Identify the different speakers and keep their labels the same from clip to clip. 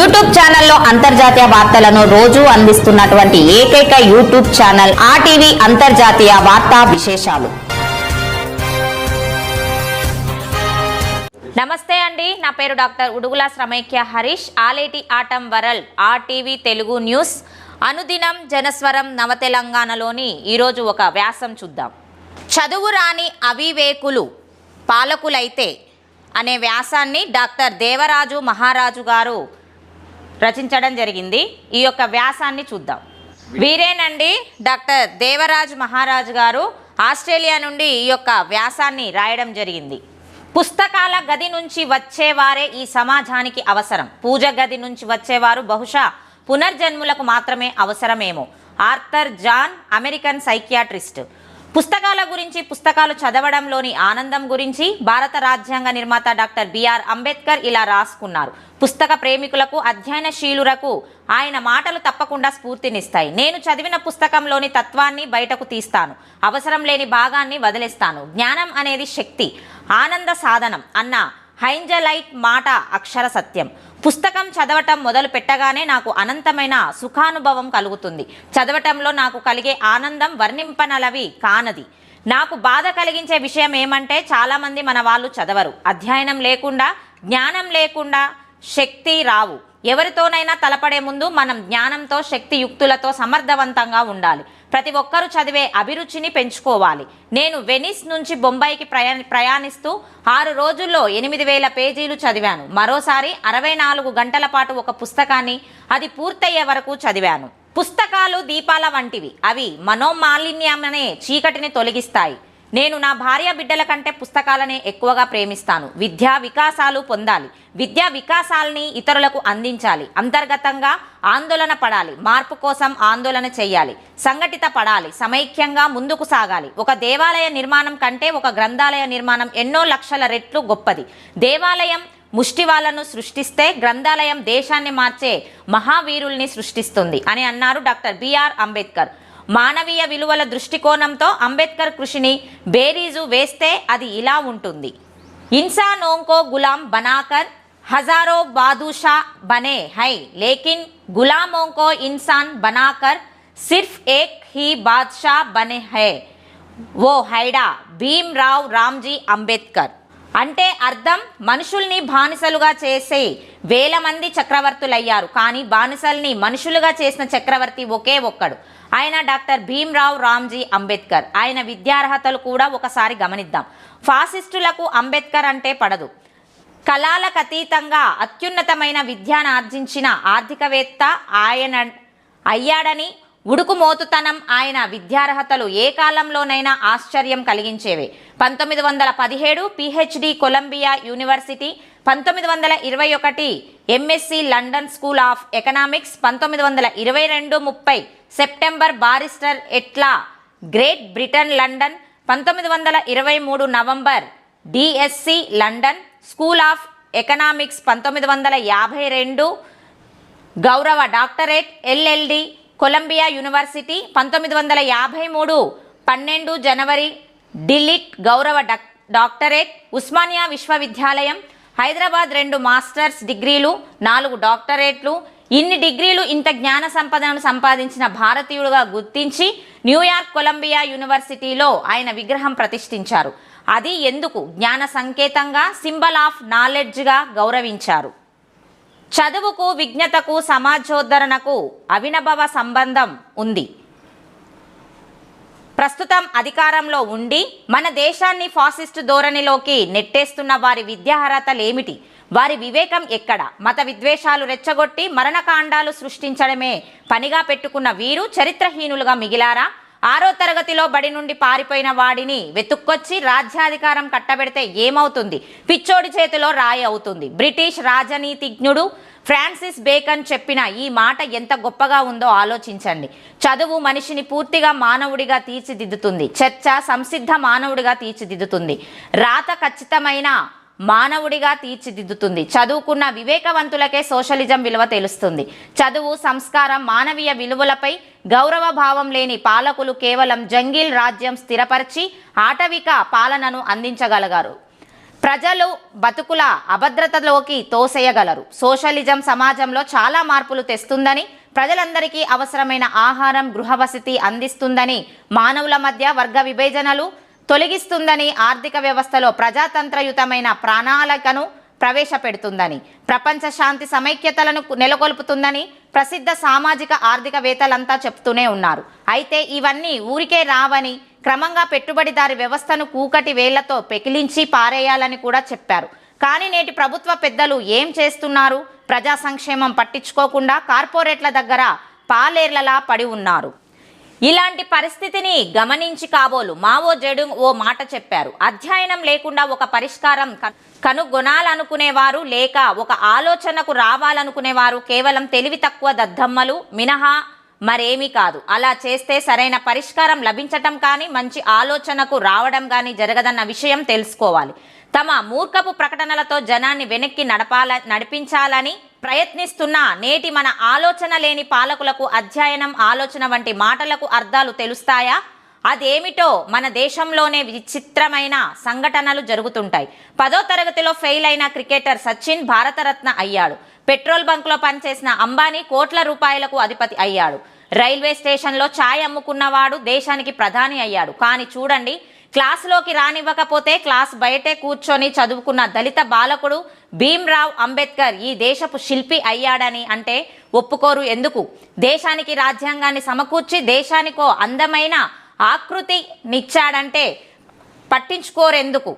Speaker 1: YouTube ఛానల్లో అంతర్జాతీయ వార్తలను రోజు అందిస్తున్నటువంటి ఏకైక యూట్యూబ్ ఛానల్ ఆర్టీవీ అంతర్జాతీయ వార్తా విశేషాలు.
Speaker 2: నమస్తే అండి. నా పేరు డాక్టర్ ఉడుగుల శ్రమైక్య హరీష్. ఆలేటి ఆటం వరల్డ్ ఆర్టీవీ తెలుగు న్యూస్. అనుదినం జనస్వరం నవతెలంగాణలోని ఈరోజు ఒక వ్యాసం చూద్దాం. చదువు రాని అవివేకులు పాలకులైతే అనే వ్యాసాన్ని డాక్టర్ దేవరాజు మహారాజు గారు రచించడం జరిగింది. ఈ యొక్క వ్యాసాన్ని చూద్దాం. వీరేనండి డాక్టర్ దేవరాజ్ మహారాజు గారు ఆస్ట్రేలియా నుండి ఈ యొక్క వ్యాసాన్ని రాయడం జరిగింది. పుస్తకాల గది నుంచి వచ్చేవారే ఈ సమాజానికి అవసరం. పూజ గది నుంచి వచ్చేవారు బహుశా పునర్జన్ములకు మాత్రమే అవసరమేమో. Arthur John American psychiatrist. పుస్తకాల గురించి పుస్తకాలు చదవడంలోని ఆనందం గురించి భారత రాజ్యాంగ నిర్మాత డాక్టర్ బిఆర్ అంబేద్కర్ ఇలా రాసుకున్నారు. పుస్తక ప్రేమికులకు అధ్యయనశీలురకు ఆయన మాటలు తప్పకుండా స్ఫూర్తినిస్తాయి. నేను చదివిన పుస్తకంలోని తత్వాన్ని బయటకు తీస్తాను. అవసరం లేని భాగాన్ని వదిలేస్తాను. జ్ఞానం అనేది శక్తి. ఆనంద సాధనం అన్న హైంజలైట్ మాట అక్షర సత్యం. పుస్తకం చదవటం మొదలు పెట్టగానే నాకు అనంతమైన సుఖానుభవం కలుగుతుంది. చదవటంలో నాకు కలిగే ఆనందం వర్ణింపనలవి కానది. నాకు బాధ కలిగించే విషయం ఏమంటే చాలామంది మన వాళ్ళు చదవరు. అధ్యయనం లేకుండా జ్ఞానం లేకుండా శక్తి రావు. ఎవరితోనైనా తలపడే ముందు మనం జ్ఞానంతో శక్తి యుక్తులతో సమర్థవంతంగా ఉండాలి. ప్రతి ఒక్కరూ చదివే అభిరుచిని పెంచుకోవాలి. నేను వెనిస్ నుంచి బొంబాయికి ప్రయా ప్రయాణిస్తూ ఆరు రోజుల్లో ఎనిమిది వేల పేజీలు చదివాను. మరోసారి అరవై నాలుగు గంటల పాటు ఒక పుస్తకాన్ని అది పూర్తయ్యే వరకు చదివాను. పుస్తకాలు దీపాల వంటివి. అవి మనోమాలిన్యమనే చీకటిని తొలగిస్తాయి. నేను నా భార్య బిడ్డల కంటే పుస్తకాలనే ఎక్కువగా ప్రేమిస్తాను. విద్యా వికాసాలు పొందాలి. విద్యా వికాసాలని ఇతరులకు అందించాలి. అంతర్గతంగా ఆందోళన పడాలి. మార్పు కోసం ఆందోళన చేయాలి సంఘటిత పడాలి. సమైక్యంగా ముందుకు సాగాలి. ఒక దేవాలయ నిర్మాణం కంటే ఒక గ్రంథాలయ నిర్మాణం ఎన్నో లక్షల రెట్లు గొప్పది. దేవాలయం ముష్టి వాళ్ళను సృష్టిస్తే గ్రంథాలయం దేశాన్ని మార్చే మహావీరుల్ని సృష్టిస్తుంది అని అన్నారు డాక్టర్ బిఆర్ అంబేద్కర్. మానవీయ విలువల దృష్టికోణంతో అంబేద్కర్ కృషిని బేరీజు వేస్తే అది ఇలా ఉంటుంది. ఇన్సానోంకో గులాం బనాకర్ హజారో బాదుషా బనే హై లేకిన్ గులామోంకో ఇన్సాన్ బనాకర్ సిర్ఫ్ ఏక్ హీ బాద్షా బనే హై ఓ హైడా భీమ్రావ్ రామ్జీ అంబేద్కర్. అంటే అర్థం మనుషుల్ని బానిసలుగా చేసే వేల మంది చక్రవర్తులయ్యారు. కానీ బానిసల్ని మనుషులుగా చేసిన చక్రవర్తి ఒకే ఒక్కడు. ఆయన డాక్టర్ భీమ్రావ్ రామ్జీ అంబేద్కర్. ఆయన విద్యార్హతలు కూడా ఒకసారి గమనిద్దాం. ఫాసిస్టులకు అంబేద్కర్ అంటే పడదు. కళాలకు అతీతంగా అత్యున్నతమైన విద్యను ఆర్జించిన ఆర్థికవేత్త ఆయన అయ్యాడని ఉడుకుమోతుతనం ఆయన విద్యార్హతలు ఏ కాలంలోనైనా ఆశ్చర్యం కలిగించేవి. పంతొమ్మిది వందల పదిహేడు పిహెచ్డి కొలంబియా యూనివర్సిటీ పంతొమ్మిది వందల ఇరవై ఒకటి MSc London School of Economics పంతొమ్మిది వందల ఇరవై రెండు ముప్పై September barrister at law Great Britain London పంతొమ్మిది వందల ఇరవై మూడు November DSc London School of Economics పంతొమ్మిది వందల యాభై రెండు గౌరవ డాక్టరేట్ ఎల్ఎల్డి కొలంబియా యూనివర్సిటీ పంతొమ్మిది వందల యాభై మూడు పన్నెండు జనవరి డిలిట్ గౌరవ డక్ డాక్టరేట్ ఉస్మానియా విశ్వవిద్యాలయం హైదరాబాద్ రెండు మాస్టర్స్ డిగ్రీలు నాలుగు డాక్టరేట్లు ఇన్ని డిగ్రీలు ఇంత జ్ఞాన సంపదను సంపాదించిన భారతీయుడుగా గుర్తించి న్యూయార్క్ కొలంబియా యూనివర్సిటీలో ఆయన విగ్రహం ప్రతిష్ఠించారు. అది ఎందుకు? జ్ఞాన సంకేతంగా సింబల్ ఆఫ్ నాలెడ్జ్గా గౌరవించారు. చదువుకు విజ్ఞతకు సమాజోద్ధరణకు అవినభవ సంబంధం ఉంది. ప్రస్తుతం అధికారంలో ఉండి మన దేశాన్ని ఫాసిస్ట్ ధోరణిలోకి నెట్టేస్తున్న వారి విద్యార్హతలేమిటి? వారి వివేకం ఎక్కడ? మత విద్వేషాలు రెచ్చగొట్టి మరణకాండాలు సృష్టించడమే పనిగా పెట్టుకున్న వీరు చరిత్రహీనులుగా మిగిలారా? ఆరో తరగతిలో బడి నుండి పారిపోయిన వాడిని వెతుక్కొచ్చి రాజ్యాధికారం కట్టబెడితే ఏమవుతుంది? పిచ్చోడి చేతిలో రాయి అవుతుంది. బ్రిటిష్ రాజనీతిజ్ఞుడు ఫ్రాన్సిస్ బేకన్ చెప్పిన ఈ మాట ఎంత గొప్పగా ఉందో ఆలోచించండి. చదువు మనిషిని పూర్తిగా మానవుడిగా తీర్చిదిద్దుతుంది. చర్చ సంసిద్ధ మానవుడిగా తీర్చిదిద్దుతుంది. రాత ఖచ్చితమైన మానవుడిగా తీర్చిదిద్దుతుంది. చదువుకున్న వివేకవంతులకే సోషలిజం విలువ తెలుస్తుంది. చదువు సంస్కారం మానవీయ విలువలపై గౌరవ భావం లేని పాలకులు కేవలం జంగిల్ రాజ్యం స్థిరపరిచి ఆటవిక పాలనను అందించగలగారు. ప్రజలు బతుకుల అభద్రతలోకి తోసేయగలరు. సోషలిజం సమాజంలో చాలా మార్పులు తెస్తుందని ప్రజలందరికీ అవసరమైన ఆహారం గృహవసతి అందిస్తుందని మానవుల మధ్య వర్గ విభేజనలు తొలగిస్తుందని ఆర్థిక వ్యవస్థలో ప్రజాతంత్రయుతమైన ప్రణాళికను ప్రవేశపెడుతుందని ప్రపంచ శాంతి సమైక్యతలను నెలకొల్పుతుందని ప్రసిద్ధ సామాజిక ఆర్థికవేత్తలంతా చెప్తూనే ఉన్నారు. అయితే ఇవన్నీ ఊరికే రావని క్రమంగా పెట్టుబడిదారి వ్యవస్థను కూకటి వేళ్ళతో పెకిలించి పారేయాలని కూడా చెప్పారు. కానీ నేటి ప్రభుత్వ పెద్దలు ఏం చేస్తున్నారు? ప్రజా సంక్షేమం పట్టించుకోకుండా కార్పొరేట్ల దగ్గర పాలేర్లలా పడి ఉన్నారు. ఇలాంటి పరిస్థితిని గమనించి కాబోలు. మావో జెడు ఓ మాట చెప్పారు. అధ్యయనం లేకుండా ఒక పరిష్కారం కనుగొనాలనుకునేవారు లేక ఒక ఆలోచనకు రావాలనుకునేవారు కేవలం తెలివి తక్కువ దద్దమ్మలు మినహా మరేమీ కాదు. అలా చేస్తే సరైన పరిష్కారం లభించటం కానీ మంచి ఆలోచనకు రావడం కానీ జరగదన్న విషయం తెలుసుకోవాలి. తమ మూర్ఖపు ప్రకటనలతో జనాన్ని వెనక్కి నడపాల నడిపించాలని ప్రయత్నిస్తున్న నేటి మన ఆలోచన లేని పాలకులకు అధ్యయనం ఆలోచన వంటి మాటలకు అర్థాలు తెలుస్తాయా? అదేమిటో మన దేశంలోనే విచిత్రమైన సంఘటనలు జరుగుతుంటాయి. పదో తరగతిలో ఫెయిల్ అయిన క్రికెటర్ సచిన్ భారతరత్న అయ్యాడు. పెట్రోల్ బంక్లో పనిచేసిన అంబానీ కోట్ల రూపాయలకు అధిపతి అయ్యాడు. రైల్వే స్టేషన్లో ఛాయ్ అమ్ముకున్నవాడు దేశానికి ప్రధాని అయ్యాడు. కానీ చూడండి క్లాసులోకి రానివ్వకపోతే క్లాస్ బయటే కూర్చొని చదువుకున్న దళిత బాలకుడు భీమ్రావ్ అంబేద్కర్ ఈ దేశపు శిల్పి అయ్యాడని అంటే ఒప్పుకోరు ఎందుకు? దేశానికి రాజ్యాంగాన్ని సమకూర్చి దేశానికో అందమైన ఆకృతినిచ్చాడంటే పట్టించుకోరెందుకు?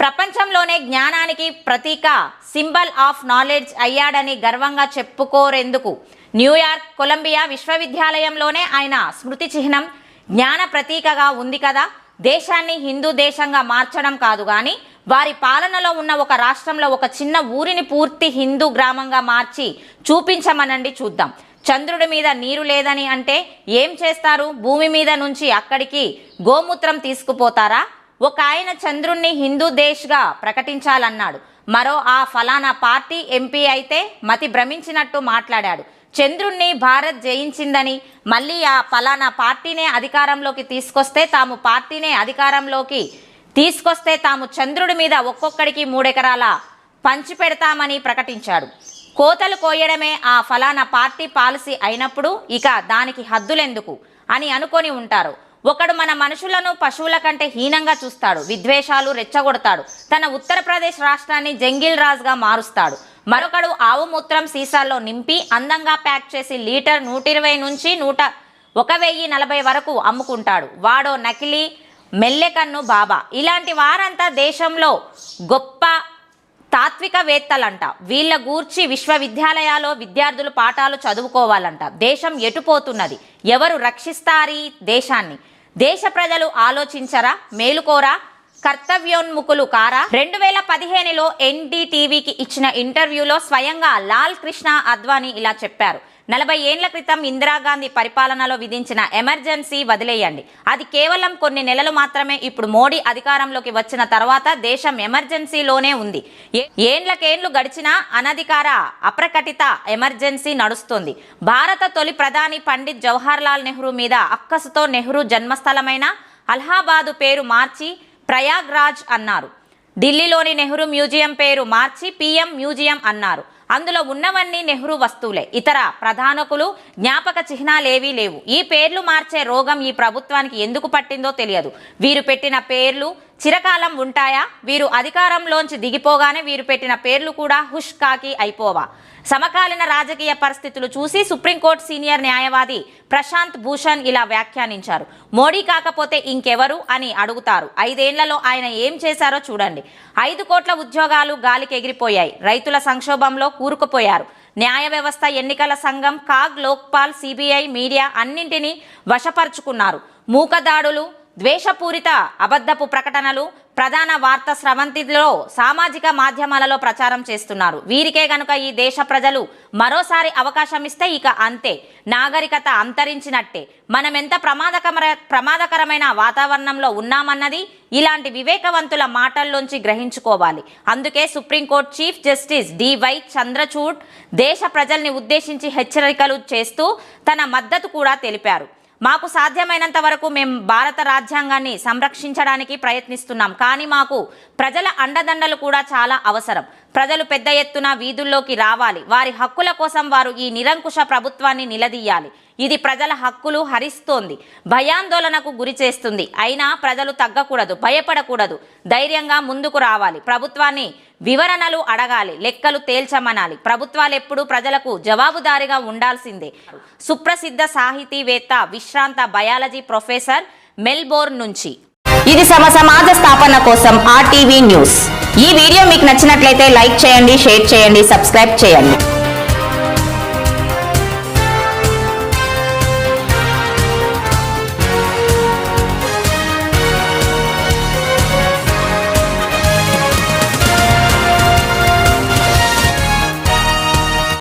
Speaker 2: ప్రపంచంలోనే జ్ఞానానికి ప్రతీక సింబల్ ఆఫ్ నాలెడ్జ్ అయ్యాడని గర్వంగా చెప్పుకోరెందుకు? న్యూయార్క్ కొలంబియా విశ్వవిద్యాలయంలోనే ఆయన స్మృతి చిహ్నం జ్ఞాన ప్రతీకగా ఉంది కదా? దేశాన్ని హిందూ దేశంగా మార్చడం కాదు కానీ వారి పాలనలో ఉన్న ఒక రాష్ట్రంలో ఒక చిన్న ఊరిని పూర్తి హిందూ గ్రామంగా మార్చి చూపించమనండి చూద్దాం. చంద్రుడి మీద నీరు లేదని అంటే ఏం చేస్తారు? భూమి మీద నుంచి అక్కడికి గోమూత్రం తీసుకుపోతారా? ఒక ఆయన చంద్రుణ్ణి హిందూ దేశ్గా ప్రకటించాలన్నాడు. మరో ఆ ఫలానా పార్టీ ఎంపీ అయితే మతి భ్రమించినట్టు మాట్లాడాడు. చంద్రుణ్ణి భారత్ జయించిందని మళ్ళీ ఆ ఫలానా పార్టీనే అధికారంలోకి తీసుకొస్తే తాము పార్టీనే అధికారంలోకి తీసుకొస్తే తాము చంద్రుడి మీద ఒక్కొక్కడికి మూడెకరాల పంచి పెడతామని ప్రకటించాడు కోతలు కోయడమే ఆ ఫలానా పార్టీ పాలసీ అయినప్పుడు ఇక దానికి హద్దులెందుకు అని అనుకొని ఉంటారు. ఒకడు మన మనుషులను పశువుల కంటే హీనంగా చూస్తాడు విద్వేషాలు రెచ్చగొడతాడు తన ఉత్తరప్రదేశ్ రాష్ట్రాన్ని జంగిల్ రాజ్గా మారుస్తాడు. మరొకడు ఆవు మూత్రం సీసాల్లో నింపి అందంగా ప్యాక్ చేసి లీటర్ నూట ఇరవై నుంచి నూట ఒక వెయ్యి నలభై వరకు అమ్ముకుంటాడు. వాడో నకిలీ మెల్లెకన్ను బాబా. ఇలాంటి వారంతా దేశంలో గొప్ప తాత్వికవేత్తలంట. వీళ్ళ గూర్చి విశ్వవిద్యాలయాల్లో విద్యార్థులు పాఠాలు చదువుకోవాలంట. దేశం ఎటుపోతున్నది? ఎవరు రక్షిస్తారీ దేశాన్ని? దేశ ప్రజలు ఆలోచించరా? మేలుకోరా? కర్తవ్యోన్ముఖులు కారా? రెండు వేల పదిహేనులో ఎన్డీటీవీకి ఇచ్చిన ఇంటర్వ్యూలో స్వయంగా లాల్ కృష్ణ అద్వానీ ఇలా చెప్పారు. నలభై ఏండ్ల క్రితం ఇందిరాగాంధీ పరిపాలనలో విధించిన ఎమర్జెన్సీ వదిలేయండి. అది కేవలం కొన్ని నెలలు మాత్రమే. ఇప్పుడు మోడీ అధికారంలోకి వచ్చిన తర్వాత దేశం ఎమర్జెన్సీలోనే ఉంది. ఏ- ఏండ్లకేండ్లు గడిచినా అనధికార అప్రకటిత ఎమర్జెన్సీ నడుస్తుంది. భారత తొలి ప్రధాని పండిత్ జవహర్లాల్ నెహ్రూ మీద అక్కసుతో నెహ్రూ జన్మస్థలమైన అలహాబాదు పేరు మార్చి ప్రయాగ్రాజ్ అన్నారు. ఢిల్లీలోని నెహ్రూ మ్యూజియం పేరు మార్చి పిఎం మ్యూజియం అన్నారు. అందులో ఉన్నవన్నీ నెహ్రూ వస్తువులే. ఇతర ప్రధానకులు జ్ఞాపక చిహ్నాలేవీ లేవు. ఈ పేర్లు మార్చే రోగం ఈ ప్రభుత్వానికి ఎందుకు పట్టిందో తెలియదు. వీరు పెట్టిన పేర్లు చిరకాలం ఉంటాయా? వీరు అధికారంలోంచి దిగిపోగానే వీరు పెట్టిన పేర్లు కూడా హుష్ కాకి అయిపోవా? సమకాలీన రాజకీయ పరిస్థితులు చూసి సుప్రీంకోర్టు సీనియర్ న్యాయవాది ప్రశాంత్ భూషణ్ ఇలా వ్యాఖ్యానించారు. మోడీ కాకపోతే ఇంకెవరు అని అడుగుతారు. ఐదేళ్ళలో ఆయన ఏం చేశారో చూడండి. ఐదు కోట్ల ఉద్యోగాలు గాలికి ఎగిరిపోయాయి. రైతుల సంక్షోభంలో కూరుకుపోయారు. న్యాయ వ్యవస్థ ఎన్నికల సంఘం కాగ్ లోక్పాల్ సిబిఐ మీడియా అన్నింటినీ వశపరుచుకున్నారు. మూకదాడులు ద్వేషపూరిత అబద్ధపు ప్రకటనలు ప్రధాన వార్త స్రవంతిలో సామాజిక మాధ్యమాలలో ప్రచారం చేస్తున్నారు. వీరికే గనుక ఈ దేశ ప్రజలు మరోసారి అవకాశం ఇస్తే ఇక అంతే. నాగరికత అంతరించినట్టే. మనం ఎంత ప్రమాదకర ప్రమాదకరమైన వాతావరణంలో ఉన్నామన్నది ఇలాంటి వివేకవంతుల మాటల్లోంచి గ్రహించుకోవాలి. అందుకే Supreme Court chief justice DY Chandrachud దేశ ప్రజల్ని ఉద్దేశించి హెచ్చరికలు చేస్తూ తన మద్దతు కూడా తెలిపారు. మాకు సాధ్యమైనంత వరకు మేము భారత రాజ్యాంగాన్ని సంరక్షించడానికి ప్రయత్నిస్తున్నాం. కానీ మాకు ప్రజల అండదండలు కూడా చాలా అవసరం. ప్రజలు పెద్ద ఎత్తున వీధుల్లోకి రావాలి. వారి హక్కుల కోసం వారు ఈ నిరంకుశ ప్రభుత్వాన్ని నిలదీయాలి. ఇది ప్రజల హక్కులు హరిస్తోంది. భయాందోళనకు గురి చేస్తుంది. అయినా ప్రజలు తగ్గకూడదు భయపడకూడదు. ధైర్యంగా ముందుకు రావాలి. ప్రభుత్వాన్ని వివరణలు అడగాలి లెక్కలు తేల్చమనాలి. ప్రభుత్వాలు ఎప్పుడూ ప్రజలకు జవాబుదారీగా ఉండాల్సిందే. సుప్రసిద్ధ సాహితీవేత్త విశ్రాంత బయాలజీ ప్రొఫెసర్ మెల్బోర్న్ నుంచి.
Speaker 1: ఇది సమ సమాజ స్థాపన కోసం ఆర్టీవీ న్యూస్. ఈ వీడియో మీకు నచ్చినట్లయితే లైక్ చేయండి షేర్ చేయండి సబ్స్క్రైబ్ చేయండి.